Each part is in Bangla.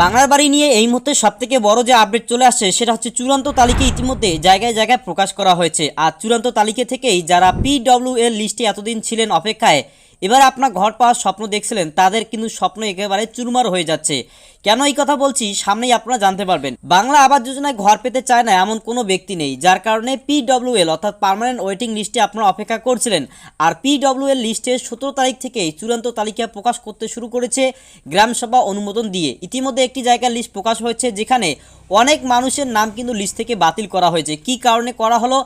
বাংলার বাড়ি নিয়ে এই মুহূর্তে সব থেকে বড় যে আপডেট চলে আসছে, সেটা হচ্ছে চূড়ান্ত তালিকা ইতিমধ্যে জায়গায় জায়গায় প্রকাশ করা হয়েছে। আর চূড়ান্ত তালিকা থেকেই যারা পিডব্লিউ এর লিস্টে এতদিন ছিলেন অপেক্ষায়, এবার আপনার ঘর পাওয়ার স্বপ্ন দেখছিলেন, তাদের কিন্তু স্বপ্ন একেবারে চুরমার হয়ে যাচ্ছে। কেন এই কথা বলছি সামনেই আপনারা জানতে পারবেন। বাংলা আবাস যোজনায় ঘর পেতে চায় না এমন কোনো ব্যক্তি নেই, যার কারণে পিডব্লিউএল অর্থাৎ পার্মানেন্ট ওয়েটিং লিস্টে আপনারা অপেক্ষা করছিলেন। আর পিডব্লিউএল লিস্টে সতেরো তারিখ থেকেই চূড়ান্ত তালিকা প্রকাশ করতে শুরু করেছে গ্রামসভা অনুমোদন দিয়ে। ইতিমধ্যে একটি জায়গার লিস্ট প্রকাশ হয়েছে যেখানে অনেক মানুষের নাম কিন্তু লিস্ট থেকে বাতিল করা হয়েছে। কি কারণে করা হলো?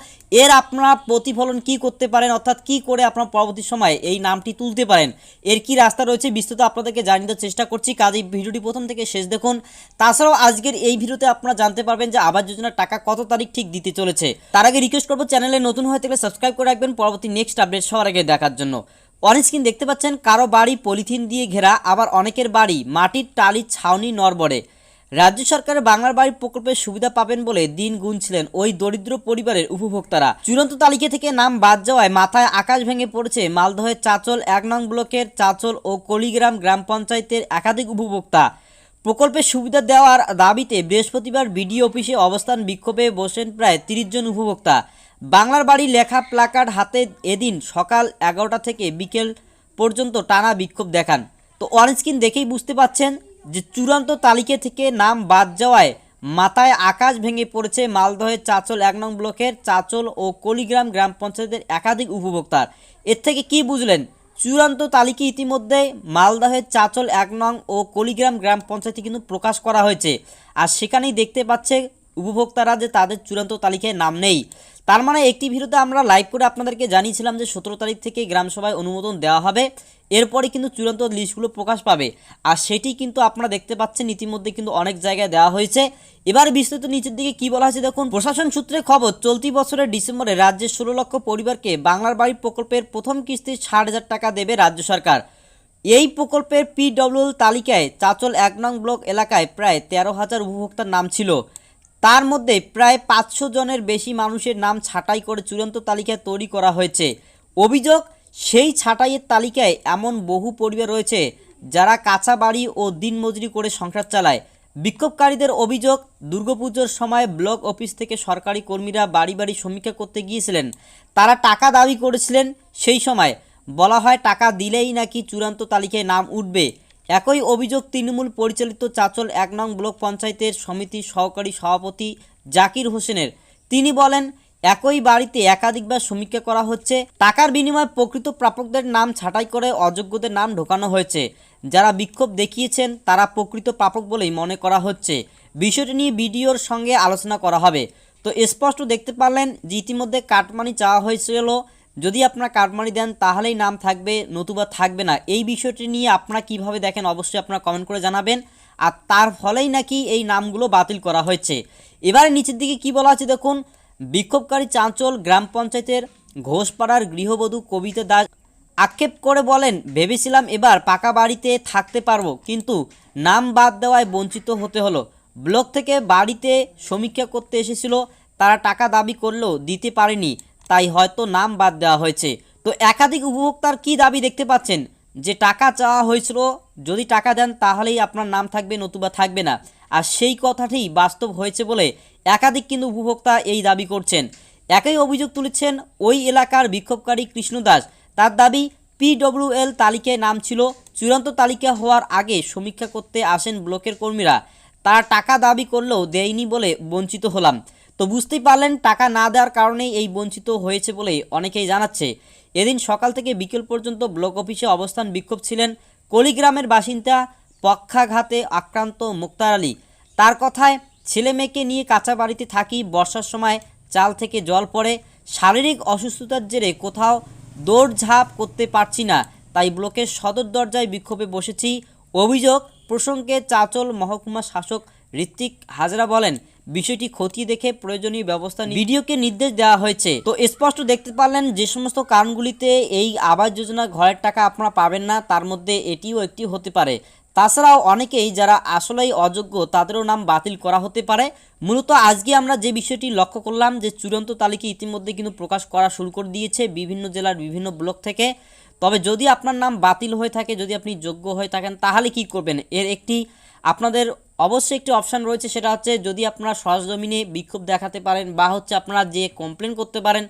এর আপনারা প্রতিফলন কি করতে পারেন? অর্থাৎ কি করে আপনার পরবর্তী সময়ে এই নামটি তুলতে পারেন? এর কি রাস্তা রয়েছে বিস্তৃত আপনাদেরকে জানিয়ে দেওয়ার চেষ্টা করছি। কাজে ভিডিওটি প্রথম থেকে শেষ। দেখুন, তাছাড়াও আজকের এই ভিডিওতে আপনারা জানতে পারবেন যে আবাস যোজনার টাকা কত তারিখ ঠিক দিতে চলেছে। তার আগে রিকোয়েস্ট করব, চ্যানেলে নতুন হয়ে থাকলে সাবস্ক্রাইব করে রাখবেন। পরবর্তী নেক্সট আপডেট সবার আগে দেখার জন্য। অনেক স্ক্রিন দেখতে পাচ্ছেন, কারও বাড়ি পলিথিন দিয়ে ঘেরা, আবার অনেকের বাড়ি মাটির টালি, ছাউনি নরবরে রাজ্য সরকারের বাংলার বাড়ি প্রকল্পের সুবিধা পাবেন বলে দিন গুনছিলেন ওই দরিদ্র পরিবারের উপভোক্তারা। চূড়ান্ত তালিকা থেকে নাম বাদ যাওয়ায় মাথায় আকাশ ভেঙে পড়েছে মালদহের চাচল এক নং ব্লকের চাচল ও কলিগ্রাম গ্রাম পঞ্চায়েতের একাধিক উপভোক্তা। প্রকল্পের সুবিধা দেওয়ার দাবিতে বৃহস্পতিবার বিডিও অফিসে অবস্থান বিক্ষোভে বসেন প্রায় তিরিশ জন উপভোক্তা। বাংলার বাড়ি লেখা প্লাকার্ড হাতে এদিন সকাল এগারোটা থেকে বিকেল পর্যন্ত টানা বিক্ষোভ দেখান। তো অন স্ক্রিন দেখেই বুঝতে পাচ্ছেন যে চূড়ান্ত তালিকা থেকে নাম বাদ যাওয়ায় মাথায় আকাশ ভেঙে পড়েছে মালদহের চাচল এক নং ব্লকের চাচল ও কলিগ্রাম গ্রাম পঞ্চায়েতের একাধিক উপভোক্তার। এর থেকে কি বুঝলেন? চূড়ান্ত তালিকা ইতিমধ্যে মালদাহের চাচল এক নং ও কলিগ্রাম গ্রাম পঞ্চায়েতে কিন্তু প্রকাশ করা হয়েছে। আর সেখানেই দেখতে পাচ্ছে উপভোক্তারা যে তাদের চূড়ান্ত তালিকায় নাম নেই। তার মানে একটি ভিডিওতে আমরা লাইভ করে আপনাদেরকে জানিয়েছিলাম যে সতেরো তারিখ থেকে গ্রাম সভায় অনুমোদন দেওয়া হবে। এরপরে কিন্তু চূড়ান্ত লিস্টগুলো প্রকাশ পাবে। আর সেটি কিন্তু আপনারা দেখতে পাচ্ছেন, ইতিমধ্যে কিন্তু অনেক জায়গায় দেওয়া হয়েছে। এবার বিস্তৃত নিচের দিকে কি বলা হয়েছে দেখুন। প্রশাসন সূত্রে খবর, চলতি বছরের ডিসেম্বরে রাজ্যের ষোলো লক্ষ পরিবারকে বাংলার বাড়ি প্রকল্পের প্রথম কিস্তি ষাট হাজার টাকা দেবে রাজ্য সরকার। এই প্রকল্পের পিডব্লিউএল তালিকায় চাচল এক নং ব্লক এলাকায় প্রায় তেরো হাজার উপভোক্তার নাম ছিল। তার মধ্যে প্রায় পাঁচশো জনের বেশি মানুষের নাম ছাঁটাই করে চূড়ান্ত তালিকা তৈরি করা হয়েছে। অভিযোগ, সেই ছাঁটাইয়ের তালিকায় এমন বহু পরিবার রয়েছে যারা কাঁচা বাড়ি ও দিনমজুরি করে সংসার চালায়। বিক্ষোভকারীদের অভিযোগ, দুর্গাপুজোর সময় ব্লক অফিস থেকে সরকারি কর্মীরা বাড়ি বাড়ি সমীক্ষা করতে গিয়েছিলেন। তারা টাকা দাবি করেছিলেন সেই সময়। বলা হয়, টাকা দিলেই নাকি চূড়ান্ত তালিকায় নাম উঠবে। একই অভিযোগ তৃণমূল পরিচালিত চাচল এক নং ব্লক পঞ্চায়েতের সমিতির সহকারী সভাপতি জাকির হোসেনের। তিনি বলেন, একই বাড়িতে একাধিকবার সমীক্ষা করা হচ্ছে। টাকার বিনিময়ে প্রকৃত প্রাপকদের নাম ছাঁটাই করে অযোগ্যদের নাম ঢোকানো হয়েছে। যারা বিক্ষোভ দেখিয়েছেন, তারা প্রকৃত প্রাপক বলেই মনে করা হচ্ছে। বিষয়টি নিয়ে বিডিওর সঙ্গে আলোচনা করা হবে। তো স্পষ্ট দেখতে পারলেন যে ইতিমধ্যে কাটমানি চাওয়া হয়েছিল যদি আপনারা কাটমানি দেন, তাহলেই নাম থাকবে, নতুবা থাকবে না। এই বিষয়টি নিয়ে আপনারা কীভাবে দেখেন, অবশ্যই আপনারা কমেন্ট করে জানাবেন। আর তার ফলেই নাকি এই নামগুলো বাতিল করা হয়েছে। এবারে নিচের দিকে কি বলা আছে দেখুন? বিক্ষোভকারী চাঞ্চল, গ্রাম পঞ্চায়েতের ঘোষপাড়ার গৃহবধূ কবিতা দাস আক্ষেপ করে বলেন, ভেবেছিলাম এবার পাকা বাড়িতে থাকতে পারব, কিন্তু নাম বাদ দেওয়ায় বঞ্চিত হতে হলো। ব্লক থেকে বাড়িতে সমীক্ষা করতে এসেছিল, তারা টাকা দাবি করলেও দিতে পারেনি। তাই হয়তো নাম বাদ দেওয়া হয়েছে। তো একাধিক উপভোক্তার কি দাবি দেখতে পাচ্ছেন? যে টাকা চাওয়া হয়েছিল, যদি টাকা দেন তাহলেই আপনার নাম থাকবে, নতুবা থাকবে না। আর সেই কথাটি বাস্তব হয়েছে বলে একাধিক কিন্তু উপভোক্তা এই দাবি করছেন। একই অভিযোগ তুলেছেন ওই এলাকার বিক্ষোভকারী কৃষ্ণ দাস। তার দাবি, পিডব্লিউএল তালিকায় নাম ছিল, চূড়ান্ত তালিকা হওয়ার আগে সমীক্ষা করতে আসেন ব্লকের কর্মীরা। তারা টাকা দাবি করলেও দেয়নি বলে বঞ্চিত হলাম। তো বুঝতেই পারলেন টাকা না দেওয়ার কারণেই এই বঞ্চিত হয়েছে বলে অনেকেই জানাচ্ছে। এদিন সকাল থেকে বিকেল পর্যন্ত ব্লক অফিসে অবস্থান বিক্ষোভ ছিলেন কলিগ্রামের বাসিন্দা পক্ষাঘাতে আক্রান্ত মুক্তার আলী। তার কথায়, ছেলে মেয়েকে নিয়ে কাঁচা বাড়িতে থাকি, বর্ষার সময় চাল থেকে জল পড়ে, শারীরিক অসুস্থতার জেরে কোথাও দৌড়ঝাঁপ করতে পারছি না, তাই ব্লকের সদর দরজায় বিক্ষোভে বসেছি, অভিযোগ প্রসঙ্গে চাচল মহকুমা শাসক ঋত্বিক হাজরা বলেন বিষয়টি খতিয়ে দেখে প্রয়োজনীয় ব্যবস্থা ভিডিওকে নির্দেশ দেওয়া হয়েছে। তো স্পষ্ট দেখতে পারলেন যে সমস্ত কারণগুলিতে এই আবাস যোজনা ঘরের টাকা আপনারা পাবেন না, তার মধ্যে এটিও একটি হতে পারে। তাছাড়াও অনেকেই যারা আসলেই অযোগ্য, তাদেরও নাম বাতিল করা হতে পারে। মূলত আজকে আমরা যে বিষয়টি লক্ষ্য করলাম যে চূড়ান্ত তালিকা ইতিমধ্যে কিন্তু প্রকাশ করা শুরু করে দিয়েছে বিভিন্ন জেলার বিভিন্ন ব্লক থেকে। তবে যদি আপনার নাম বাতিল হয়ে থাকে, যদি আপনি যোগ্য হয়ে থাকেন, তাহলে কি করবেন? এর একটি আপনাদের অবশ্যই একটি অপশান রয়েছে, সেটা হচ্ছে যদি আপনারা সরজমিনে বিক্ষোভ দেখাতে পারেন বা হচ্ছে আপনারা যে কমপ্লেন করতে পারেন,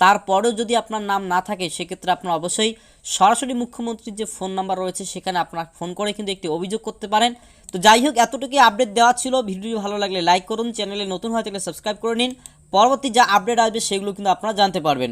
তারপরেও যদি আপনার নাম না থাকে, সেক্ষেত্রে আপনারা অবশ্যই সরাসরি মুখ্যমন্ত্রীর যে ফোন নাম্বার রয়েছে, সেখানে আপনারা ফোন করে কিন্তু একটি অভিযোগ করতে পারেন। তো যাই হোক, এতটুকুই আপডেট দেওয়া ছিল। ভিডিওটি ভালো লাগলে লাইক করুন, চ্যানেলে নতুন হয়ে থাকলে সাবস্ক্রাইব করে নিন। পরবর্তী যা আপডেট আসবে, সেগুলো কিন্তু আপনারা জানতে পারবেন।